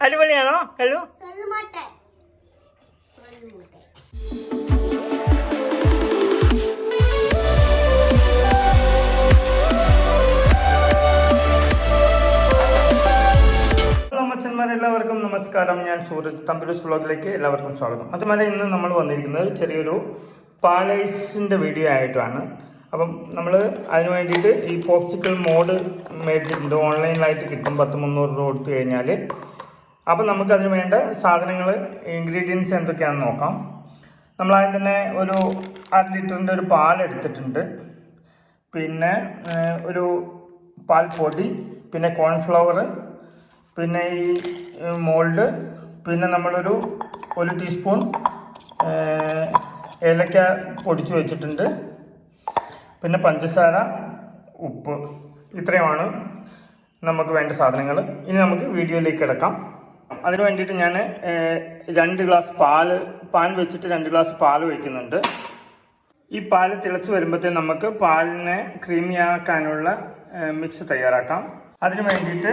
അടിപൊളിയാണോ hello എല്ലാവർക്കും നമസ്കാരം. ഞാൻ സൂരജ് തമ്പുരൂസ് വ്ളോഗിലേക്ക് എല്ലാവർക്കും സ്വാഗതം. അതുപോലെ ഇന്ന് നമ്മൾ വന്നിരിക്കുന്നത് ചെറിയൊരു പാലേഴ്സിന്റെ വീഡിയോ ആയിട്ടാണ്. അപ്പം നമ്മൾ അതിന് വേണ്ടിയിട്ട് ഈ പോപ്സിക്കൽ മോഡ് മേടിച്ചിട്ടുണ്ട്. ഓൺലൈനിലായിട്ട് കിട്ടും പത്ത് മുന്നൂറ് രൂപ കൊടുത്തു കഴിഞ്ഞാൽ അപ്പം നമുക്ക് അതിന് വേണ്ട സാധനങ്ങൾ ഇൻഗ്രീഡിയൻസ് എന്തൊക്കെയാണെന്ന് നോക്കാം. നമ്മൾ ആദ്യം തന്നെ ഒരു അര ലിറ്ററിന്റെ ഒരു പാൽ എടുത്തിട്ടുണ്ട്. പിന്നെ ഒരു പാൽ പൊടി പിന്നെ കോൺഫ്ലവർ പിന്നെ ഈ മോൾഡ് പിന്നെ നമ്മളൊരു ഒരു ടീസ്പൂൺ ഏലക്ക പൊടിച്ചു വെച്ചിട്ടുണ്ട്. പിന്നെ പഞ്ചസാര ഉപ്പ് ഇത്രയുമാണ് നമുക്ക് വേണ്ട സാധനങ്ങൾ. ഇനി നമുക്ക് വീഡിയോയിലേക്ക് കിടക്കാം. അതിന് വേണ്ടിയിട്ട് ഞാൻ രണ്ട് ഗ്ലാസ് പാൽ പാൻ വെച്ചിട്ട് രണ്ട് ഗ്ലാസ് പാൽ ഒഴിക്കുന്നുണ്ട്. ഈ പാൽ തിളച്ച് വരുമ്പോഴത്തേക്കും നമുക്ക് പാലിനെ ക്രീമിയാക്കാനുള്ള മിക്സ് തയ്യാറാക്കാം. അതിന് വേണ്ടിയിട്ട്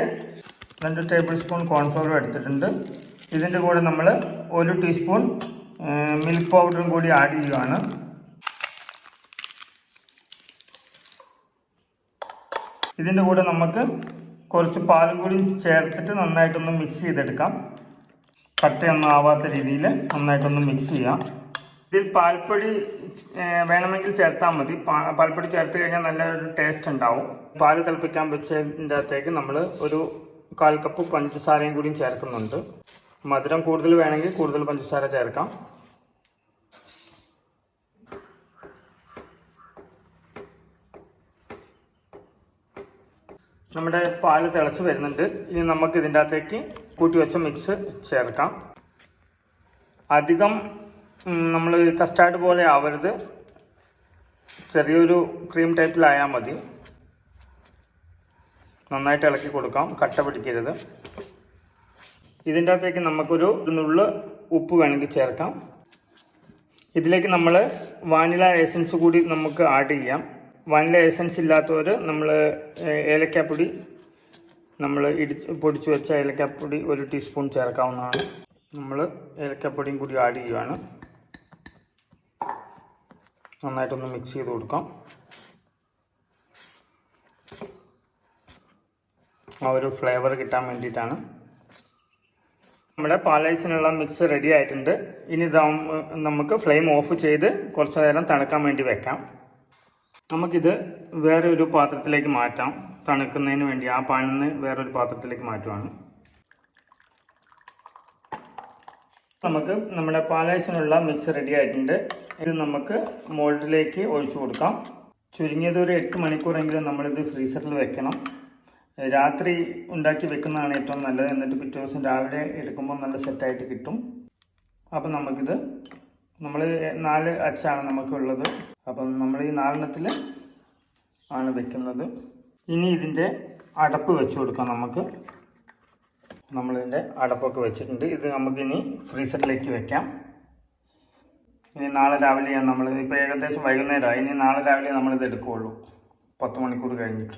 രണ്ട് ടേബിൾ സ്പൂൺ കോൺഫ്ലവറും എടുത്തിട്ടുണ്ട്. ഇതിന്റെ കൂടെ നമ്മൾ ഒരു ടീസ്പൂൺ മിൽക്ക് പൗഡറും കൂടി ആഡ് ചെയ്യുകയാണ് ഇതിന്റെ കൂടെ നമുക്ക് കുറച്ച് പാലും കൂടി ചേർത്തിട്ട് നന്നായിട്ടൊന്ന് മിക്സ് ചെയ്തെടുക്കാം. കട്ടയൊന്നും ആവാത്ത രീതിയിൽ നന്നായിട്ടൊന്ന് മിക്സ് ചെയ്യാം. ഇതിൽ പാൽപ്പൊടി വേണമെങ്കിൽ ചേർത്താൽ മതി. പാൽപ്പൊടി ചേർത്ത് കഴിഞ്ഞാൽ നല്ലൊരു ടേസ്റ്റ് ഉണ്ടാവും. പാൽ തിളപ്പിക്കാൻ വെച്ചതിന്റെ അകത്തേക്ക് നമ്മൾ ഒരു കാൽ കപ്പ് പഞ്ചസാരയും കൂടിയും ചേർക്കുന്നുണ്ട്. മധുരം കൂടുതൽ വേണമെങ്കിൽ കൂടുതൽ പഞ്ചസാര ചേർക്കാം. നമ്മുടെ പാൽ തിളച്ച് വരുന്നുണ്ട്. ഇനി നമുക്ക് ഇതിന്റെ അകത്തേക്ക് കൂട്ടി വെച്ച മിക്സ് ചേർക്കാം. അധികം നമ്മൾ കസ്റ്റാർഡ് പോലെ ആവരുത്. ചെറിയൊരു ക്രീം ടൈപ്പിലായാൽ മതി. നന്നായിട്ട് ഇളക്കി കൊടുക്കാം. കട്ട പിടിക്കരുത്. ഇതിന്റെ അകത്തേക്ക് നമുക്കൊരു നുള്ള് ഉപ്പ് വേണമെങ്കിൽ ചേർക്കാം. ഇതിലേക്ക് നമ്മൾ വാനില എസൻസ് കൂടി നമുക്ക് ആഡ് ചെയ്യാം. വാനില എസൻസ് ഇല്ലാത്തവർ നമ്മൾ ഏലക്കാപ്പൊടി നമ്മൾ ഇടിച്ച് പൊടിച്ച് വെച്ച ഏലക്കാപ്പൊടി ഒരു ടീസ്പൂൺ ചേർക്കാവുന്നതാണ്. നമ്മൾ ഏലക്കാപ്പൊടിയും കൂടി ആഡ് ചെയ്യുകയാണ് നന്നായിട്ടൊന്ന് മിക്സ് ചെയ്ത് കൊടുക്കാം. ആ ഒരു ഫ്ലേവർ കിട്ടാൻ വേണ്ടിയിട്ടാണ്. നമ്മുടെ പാലൈസിനുള്ള മിക്സ് റെഡി ആയിട്ടുണ്ട്. ഇനി നമുക്ക് ഫ്ലെയിം ഓഫ് ചെയ്ത് കുറച്ച് നേരം തണുക്കാൻ വേണ്ടി വെക്കാം. നമുക്കിത് വേറെ ഒരു പാത്രത്തിലേക്ക് മാറ്റാം. തണുക്കുന്നതിന് വേണ്ടി ആ പാനിൽ നിന്ന് വേറൊരു പാത്രത്തിലേക്ക് മാറ്റുവാണ്. നമുക്ക് നമ്മുടെ പാലൈസിനുള്ള മിക്സ് റെഡി ആയിട്ടുണ്ട്. ഇത് നമുക്ക് മോൾഡിലേക്ക് ഒഴിച്ചു കൊടുക്കാം. ചുരുങ്ങിയത് ഒരു എട്ട് മണിക്കൂറെങ്കിലും നമ്മളിത് ഫ്രീസറിൽ വെക്കണം. രാത്രി ഉണ്ടാക്കി വെക്കുന്നതാണ് ഏറ്റവും നല്ലത്. എന്നിട്ട് പിറ്റേ ദിവസം രാവിലെ എടുക്കുമ്പോൾ നല്ല സെറ്റായിട്ട് കിട്ടും. അപ്പം നമുക്കിത് നമ്മൾ നാല് അച്ചാണ് നമുക്കുള്ളത്. അപ്പം നമ്മൾ ഈ നാലെണ്ണത്തിൽ ആണ് വെക്കുന്നത്. ഇനി ഇതിന്റെ അടപ്പ് വെച്ച് കൊടുക്കാം നമുക്ക്. നമ്മളിതിന്റെ അടപ്പൊക്കെ വെച്ചിട്ടുണ്ട്. ഇത് നമുക്കിനി ഫ്രീസറിലേക്ക് വെക്കാം. ഇനി നാളെ രാവിലെയാണ് നമ്മൾ ഇപ്പോൾ ഏകദേശം വൈകുന്നേരമായി. ഇനി നാളെ രാവിലെ നമ്മളിത് എടുക്കുകയുള്ളൂ പത്ത് മണിക്കൂർ കഴിഞ്ഞിട്ട്.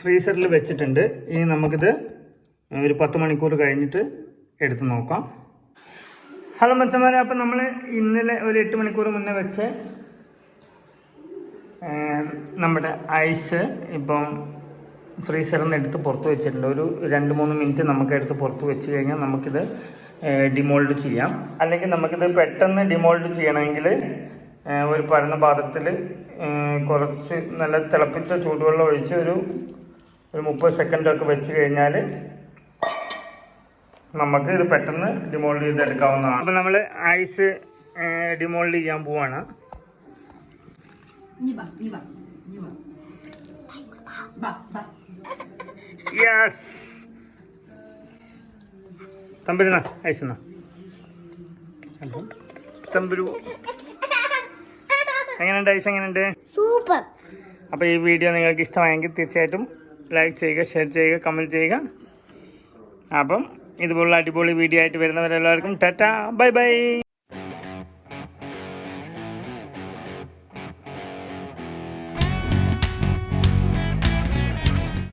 ഫ്രീസറിൽ വെച്ചിട്ടുണ്ട്. ഇനി നമുക്കിത് ഒരു പത്ത് മണിക്കൂർ കഴിഞ്ഞിട്ട് എടുത്ത് നോക്കാം. ഹലോ മച്ചന്മാരെ അപ്പം നമ്മൾ ഇന്നലെ ഒരു എട്ട് മണിക്കൂർ മുന്നേ വെച്ച് നമ്മുടെ ഐസ് ഇപ്പം ഫ്രീസറിൽ നിന്ന് എടുത്ത് പുറത്ത് വെച്ചിട്ടുണ്ട്. ഒരു രണ്ട് മൂന്ന് മിനിറ്റ് നമുക്ക് എടുത്ത് പുറത്ത് വെച്ച് കഴിഞ്ഞാൽ നമുക്കിത് ഡിമോൾഡ് ചെയ്യാം. അല്ലെങ്കിൽ നമുക്കിത് പെട്ടെന്ന് ഡിമോൾഡ് ചെയ്യണമെങ്കിൽ ഒരു പരന്ന പാത്രത്തിൽ കുറച്ച് നല്ല തിളപ്പിച്ച ചൂടുവെള്ളം ഒഴിച്ച് ഒരു ഒരു മുപ്പത് സെക്കൻഡൊക്കെ വെച്ച് കഴിഞ്ഞാൽ നമുക്ക് ഇത് പെട്ടെന്ന് ഡിമോൾഡ് ചെയ്തെടുക്കാവുന്നതാണ്. അപ്പോൾ നമ്മൾ ഐസ് ഡിമോൾഡ് ചെയ്യാൻ പോവാണ്. നീ വാ നീ വാ നീ വാ വാ വാ യെസ് തമ്പരുന്ന ഐസുന്ന ഹലോ തമ്പരു എങ്ങനെയുണ്ട് ഐസ് എങ്ങനെയുണ്ട്? സൂപ്പർ അപ്പോൾ ഈ വീഡിയോ നിങ്ങൾക്ക് ഇഷ്ടമായെങ്കിൽ തീർച്ചയായിട്ടും ലൈക്ക് ചെയ്യുക ഷെയർ ചെയ്യുക കമന്റ് ചെയ്യുക. അപ്പം ഇതുപോലുള്ള അടിപൊളി വീഡിയോ ആയിട്ട് വരുന്നവരെല്ലാവർക്കും ടാറ്റ ബൈ ബൈ